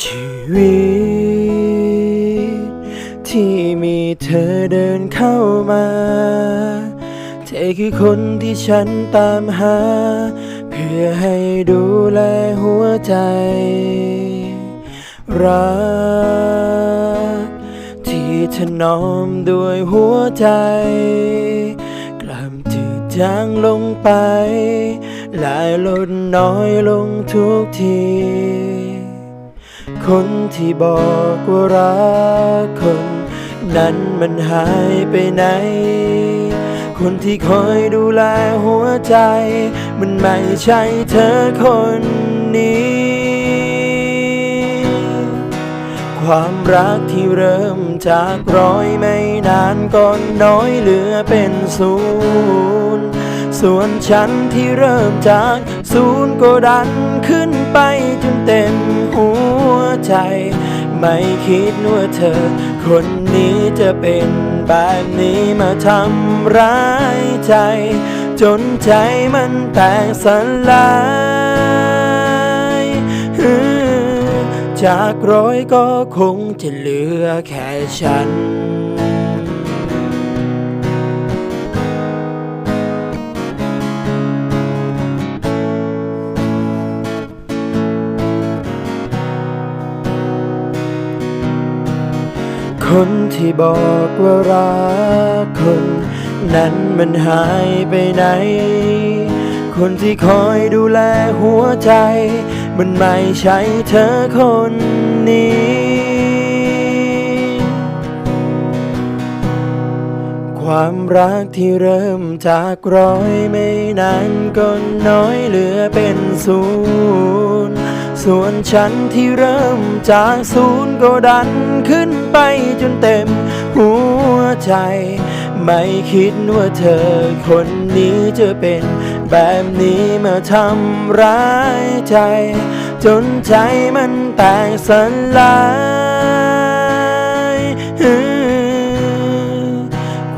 ชีวิต ที่มีเธอเดินเข้ามา เธอคือคนที่ฉันตามหา เพื่อให้ดูแลหัวใจ รัก ที่ถนอมด้วยหัวใจ กลับจืดจางลงไปลายลดน้อยลงทุกที คนที่บอกว่ารักคน นั้นมันหายไปไหน คนที่คอยดูแลหัวใจ มันไม่ใช่เธอคนนี้ ความรักที่เริ่มจากร้อยไม่นานก็น้อยเหลือเป็นศูนย์ส่วนฉันที่เริ่มจากศูนย์ก็ดันขึ้นไปจนเต็ม หัวใจ ไม่คิดว่าเธอ คนนี้จะเป็นแบบนี้มาทำร้ายใจ จนใจมันแตกสลายจากร้อยก็คงจะเหลือแค่ฉัน คนที่บอกว่ารักคน นั้นมันหายไปไหน คนที่คอยดูแลหัวใจ มันไม่ใช่เธอคนนี้ ความรักที่เริ่มจากร้อยไม่นานก็น้อยเหลือเป็นศูนย์ ส่วนฉันที่เริ่มจากศูนย์ก็ดันขึ้นไปจนเต็มหัวใจ ไม่คิดว่าเธอคนนี้จะเป็นแบบนี้มาทำร้ายใจ จนใจมันแตกสลาย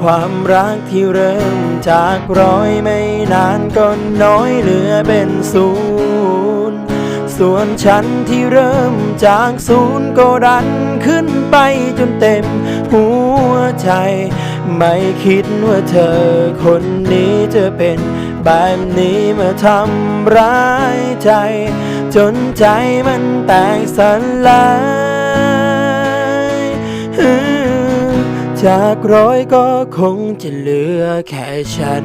ความรักที่เริ่มจากร้อยไม่นานก็น้อยเหลือเป็นศูนย์ ส่วนฉันที่เริ่มจากศูนย์ก็ดันขึ้นไปจนเต็มหัวใจ ไม่คิดว่าเธอคนนี้จะเป็นแบบนี้มาทำร้ายใจ จนใจมันแตกสลายจากร้อยก็คงจะเหลือแค่ฉัน